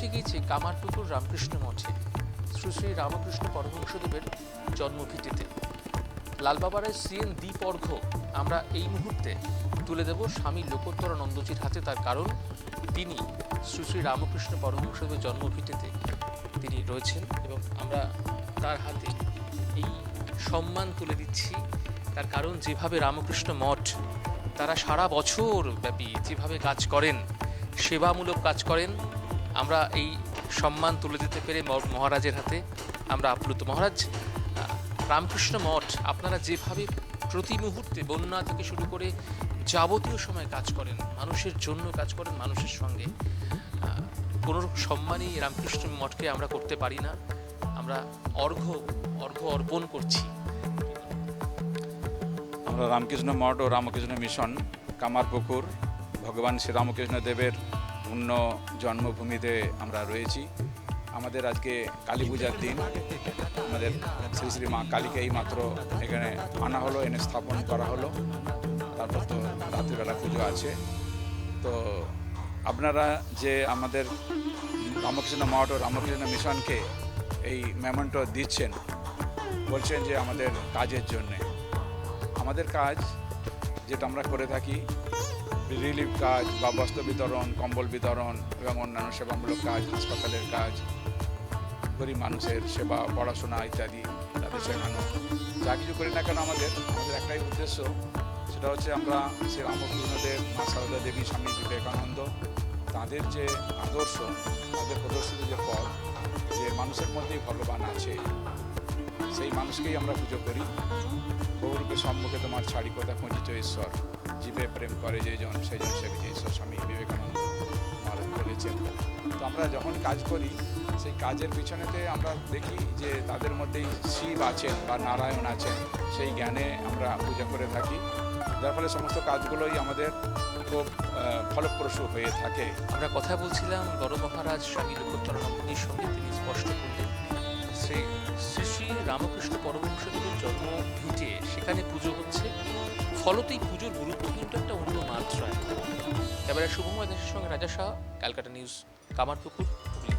কামারপুকুর রামকৃষ্ণ মঠে, শ্রী শ্রী রামকৃষ্ণ পরমহংসদেবের জন্মভিটিতে লালবাবারের সিএন দ্বীপ অর্ঘ আমরা এই মুহূর্তে তুলে দেব স্বামী লোকোত্তরানন্দজির হাতে তার কারণ। তিনি শ্রী শ্রী রামকৃষ্ণ পরমহংসদেবের জন্মভিটিতে তিনি রয়েছেন এবং আমরা তার হাতে এই সম্মান তুলে দিচ্ছি। তার কারণ, যেভাবে রামকৃষ্ণ মঠ তারা সারা বছর ব্যাপী যেভাবে কাজ করেন, সেবামূলক কাজ করেন আমরা এই সম্মান তুলে দিতে পেরে মহারাজের হাতে আমরা আপ্লুত। মহারাজ রামকৃষ্ণ মঠ, আপনারা যেভাবে প্রতি মুহূর্তে বন্যা থেকে শুরু করে যাবতীয় সময় কাজ করেন, মানুষের জন্য কাজ করেন, মানুষের সঙ্গে কোনো সম্মানই রামকৃষ্ণ মঠকে আমরা করতে পারি না। আমরা অর্ঘ্য অর্ঘ্য অর্পণ করছি। আমরা রামকৃষ্ণ মঠ ও রামকৃষ্ণ মিশন, কামারপুকুর, ভগবান শ্রীরামকৃষ্ণ দেবের পূর্ণ জন্মভূমিতে আমরা রয়েছি। আমাদের আজকে কালী পূজার দিন। আমাদের শ্রী শ্রী মা কালীকে এই মাত্র এখানে আনা হলো, এনে স্থাপন করা হলো। তারপর তো রাত্রিবেলা পুজো আছে। তো আপনারা যে আমাদের রামকৃষ্ণ মঠ ও রামকৃষ্ণ মিশনকে এই মেমন্টো দিচ্ছেন, বলছেন যে আমাদের কাজের জন্যে। আমাদের কাজ যেটা আমরা করে থাকি রিলিফ কাজ বা বস্ত্র বিতরণ, কম্বল বিতরণ এবং অন্যান্য সেবামূলক কাজ, হাসপাতালের কাজ, গরিব মানুষের সেবা, পড়াশোনা ইত্যাদি তাদের শেখানো। যা কিছু করি না কেন আমাদের আমাদের একটাই উদ্দেশ্য, সেটা হচ্ছে আমরা শ্রী রামকৃষ্ণদেব, মা সারদা দেবী, স্বামী বিবেকানন্দ, তাদের যে আদর্শ, তাদের প্রদর্শিত যে পথ, যে মানুষের মধ্যেই ভগবান আছে, সেই মানুষকেই আমরা পুজো করি। বহুরূপে সম্মুখে তোমার ছাড়ি কথা খোঁজিত ঈশ্বর। জীবে প্রেম করে যে জন, সেই জন সে ঈশ্বর স্বামী বিবেকানন্দ মহারাজ বলেছেন তো আমরা যখন কাজ করি, সেই কাজের পিছনেতে আমরা দেখি যে তাদের মধ্যেই শিব আছেন বা নারায়ণ আছেন, সেই জ্ঞানে আমরা পূজা করে থাকি। যার ফলে সমস্ত কাজগুলোই আমাদের খুব ফলপ্রসূ হয়ে থাকে। আমরা কথা বলছিলাম বড় মহারাজ স্বামী লোকোত্তরানন্দজির সঙ্গে, তিনি স্পষ্ট করলেন। শ্রী শ্রী শ্রী রামকৃষ্ণ পরমহংসদেবের জন্ম ভিটে। সেখানে পুজো হচ্ছে। ফলত এই পুজোর গুরুত্ব কিন্তু একটা অন্য মাত্রায়। এবারে শুভময় দেশের সঙ্গে রাজা শাহ, ক্যালকাটা নিউজ, কামারপুকুর, হুগলি।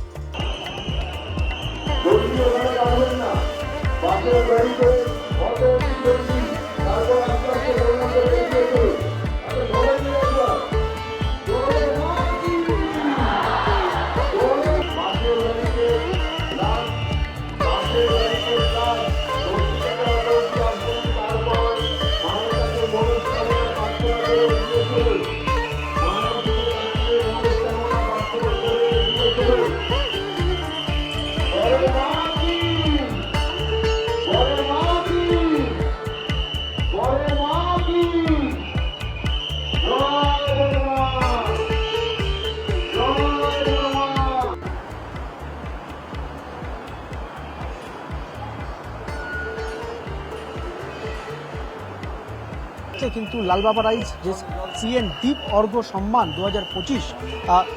হচ্ছে কিন্তু লালবাবা রাইজ, যে সিএন দ্বীপ অর্ঘ সম্মান দু হাজার পঁচিশ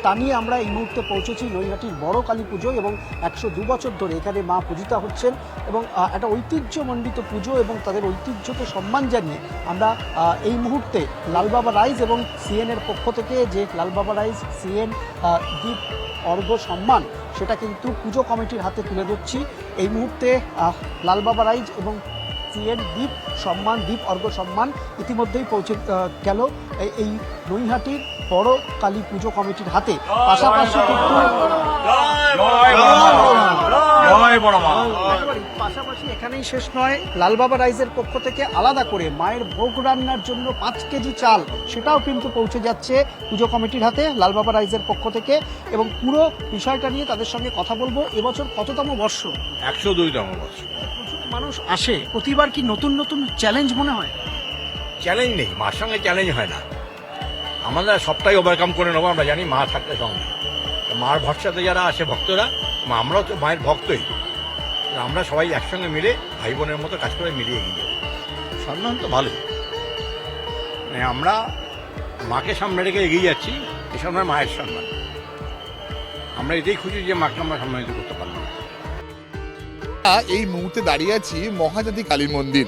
তা নিয়ে আমরা এই মুহূর্তে পৌঁছেছি নৈহাটির বড় কালী পুজো এবং একশো দু বছর ধরে এখানে মা পূজিতা হচ্ছেন এবং একটা ঐতিহ্যমণ্ডিত পুজো এবং তাদের ঐতিহ্যকে সম্মান জানিয়ে আমরা এই মুহূর্তে লালবাবা রাইজ এবং সিএনের পক্ষ থেকে যে লালবাবা রাইজ, সিএন দ্বীপ অর্ঘ সম্মান, সেটা কিন্তু পুজো কমিটির হাতে তুলে ধরছি। এই মুহূর্তে লালবাবা রাইজ এবং সিএন দ্বীপ সম্মান দ্বীপ অর্ঘ সম্মান ইতিমধ্যেই পৌঁছে গেল এই- নৈহাটির বড় কালী পুজো কমিটির হাতে। পাশাপাশি কিন্তু পাশাপাশি এখানেই শেষ নয় লালবাবা রাইজের পক্ষ থেকে আলাদা করে মায়ের ভোগ রান্নার জন্য পাঁচ কেজি চাল সেটাও কিন্তু পৌঁছে যাচ্ছে পুজো কমিটির হাতে লালবাবা রাইজের পক্ষ থেকে। এবং পুরো বিষয়টা নিয়ে তাদের সঙ্গে কথা বলব। এবছর কততম বর্ষ? একশো দুইতম প্রচুর মানুষ আসে প্রতিবার কি নতুন নতুন চ্যালেঞ্জ মনে হয়? চ্যালেঞ্জ নেই মার সঙ্গে চ্যালেঞ্জ হয় না। আমরা সবটাই ওভারকাম করে নেব আমরা জানি মা থাকতে সঙ্গে তো মার ভরসাতে যারা আসে ভক্তরা আমরাও তো মায়ের ভক্তই। তো আমরা সবাই একসঙ্গে মিলে ভাই বোনের মতো কাজ করে মিলিয়ে এগিয়ে যাব। সম্মান তো ভালোই। মানে আমরা মাকে সামনে রেখে এগিয়ে যাচ্ছি এ সম্মান মায়ের সম্মান। আমরা এটাই খুশি যে মাকে আমরা সম্মানিত করতে পারলাম। এই মুহূর্তে দাঁড়িয়ে আছি মহাজাতি কালী মন্দির।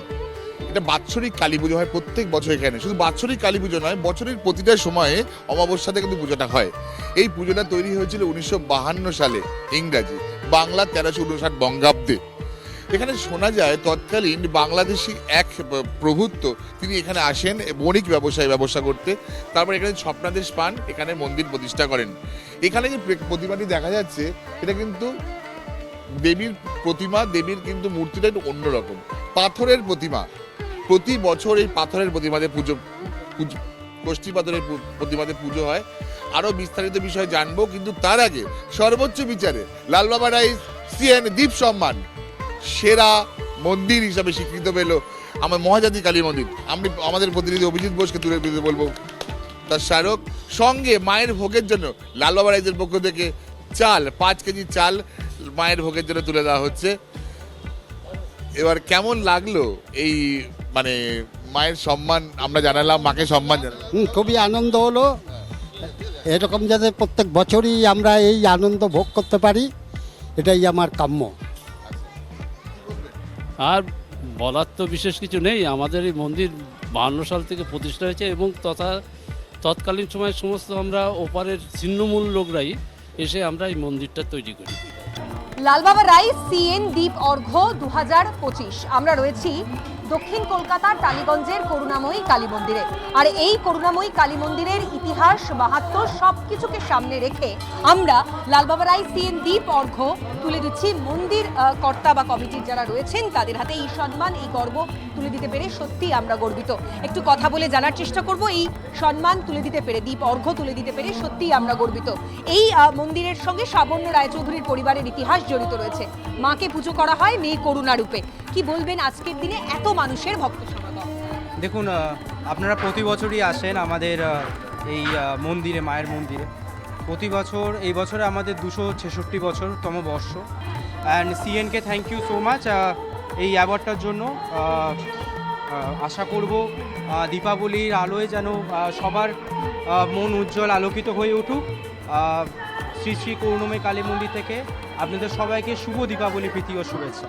এটা বাৎসরিক কালী পুজো হয় প্রত্যেক বছর এখানে। শুধু বাৎসরিক কালী পুজো নয়, বছরের প্রতিটা সময়ে অমাবস্যাতে কিন্তু পুজোটা হয়। এই পুজোটা তৈরি হয়েছিল উনিশশো সালে, ইংরাজি, বাংলা তেরোশো উনষাট বঙ্গাব্দে। এখানে শোনা যায়, তৎকালীন বাংলাদেশি এক প্রভুত্ব, তিনি এখানে আসেন, বণিক ব্যবসায় ব্যবসা করতে। তারপর এখানে স্বপ্নাদেশ পান, এখানে মন্দির প্রতিষ্ঠা করেন। এখানে যে প্রে- প্রতিমাটি দেখা যাচ্ছে, এটা কিন্তু দেবীর প্রতিমা, দেবীর কিন্তু মূর্তিটা একটু অন্যরকম। পাথরের প্রতিমা। প্রতি বছর এই পাথরের প্রতিমাতে পুজো গোষ্ঠী পাথরের প্রতিমাতে পুজো হয়। আরও বিস্তারিত বিষয় জানব, কিন্তু তার আগে সর্বোচ্চ বিচারে লালবাবা রাইস, সিএন দ্বীপ সম্মান, সেরা মন্দির হিসাবে স্বীকৃত পেল আমার মহাজাতি কালী মন্দির। আমি, আমাদের প্রতিনিধি অভিজিৎ বোসকে তুলে দিতে বলব তার স্মারক। সঙ্গে মায়ের ভোগের জন্য লালবাবা রাইজের পক্ষ থেকে চাল, পাঁচ কেজি চাল মায়ের ভোগের জন্য তুলে দেওয়া হচ্ছে। এবার কেমন লাগল এই মানে মায়ের সম্মান? আমরা জানালাম মাকে সম্মান জানালাম। হুম, খুবই আনন্দ হলো। এরকম যাতে প্রত্যেক বছরই আমরা এই আনন্দ ভোগ করতে পারি এটাই আমার কাম্য। আর বলার তো বিশেষ কিছু নেই আমাদের এই মন্দির বাহান্ন সাল থেকে প্রতিষ্ঠা হয়েছে এবং তথা তৎকালীন সময় সমস্ত আমরা ওপারের ছিন্নমূল লোকরাই এসে আমরা এই মন্দিরটা তৈরি করি। লালবাবা রাই সিএন দ্বীপ অর্ঘ দু হাজার পঁচিশ। আমরা রয়েছি দক্ষিণ কলকাতার টালিগঞ্জের করুণাময়ী কালী মন্দিরে। আর এই করুণাময়ী কালী মন্দিরের ইতিহাস মাহাত্ম সব কিছুকে সামনে রেখে আমরা লালবাবা রাই সিএন দ্বীপ অর্ঘ তুলে দিচ্ছি মন্দির কর্তা বা কমিটির যারা রয়েছেন, তাদের হাতে এই সম্মান, এই গর্ব তুলে দিতে পেরে সত্যি আমরা গর্বিত। একটু কথা বলে জানার চেষ্টা করব, এই সম্মান তুলে দিতে পেরে দ্বীপ অর্ঘ তুলে দিতে পেরে সত্যিই আমরা গর্বিত। এই মন্দিরের সঙ্গে সাবর্ণ রায়চৌধুরীর পরিবারের ইতিহাস জড়িত রয়েছে। মাকে পুজো করা হয় মেয়ে করুণা রূপে। কি বলবেন আজকের দিনে এত মানুষের ভক্ত সমাগম? দেখুন আপনারা প্রতি বছরই আসেন আমাদের এই মন্দিরে, মায়ের মন্দিরে। প্রতি বছর, এই বছরে আমাদের দুশো ছেষট্টি বছরতম বর্ষ। অ্যান্ড সিএনকে থ্যাংক ইউ সো মাচ এই অ্যাওয়ার্ডটার জন্য আশা করব দীপাবলির আলোয় যেন সবার মন উজ্জ্বল আলোকিত হয়ে উঠুক। শ্রী শ্রী করুণময় কালী মন্দির থেকে আপনাদের সবাইকে শুভ দীপাবলি, প্রীতি ও শুভেচ্ছা।